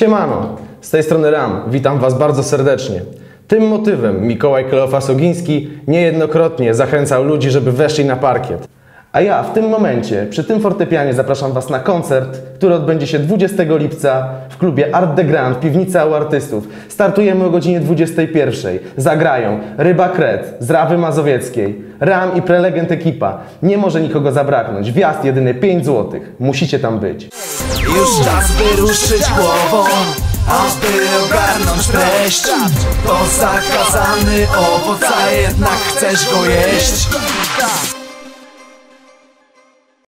Siemano, z tej strony Ram, witam Was bardzo serdecznie. Tym motywem Mikołaj Kleofa-Sogiński niejednokrotnie zachęcał ludzi, żeby weszli na parkiet. A ja w tym momencie, przy tym fortepianie zapraszam Was na koncert, który odbędzie się 20 lipca w klubie Art de Grand, piwnica u artystów. Startujemy o godzinie 21. Zagrają Ryba Kret z Rawy Mazowieckiej, Ram i prelegent ekipa. Nie może nikogo zabraknąć. Wjazd jedyny 5 zł. Musicie tam być. Już czas by ruszyć głową aby ogarnąć treść To zakazany owoc, a jednak chcesz go jeść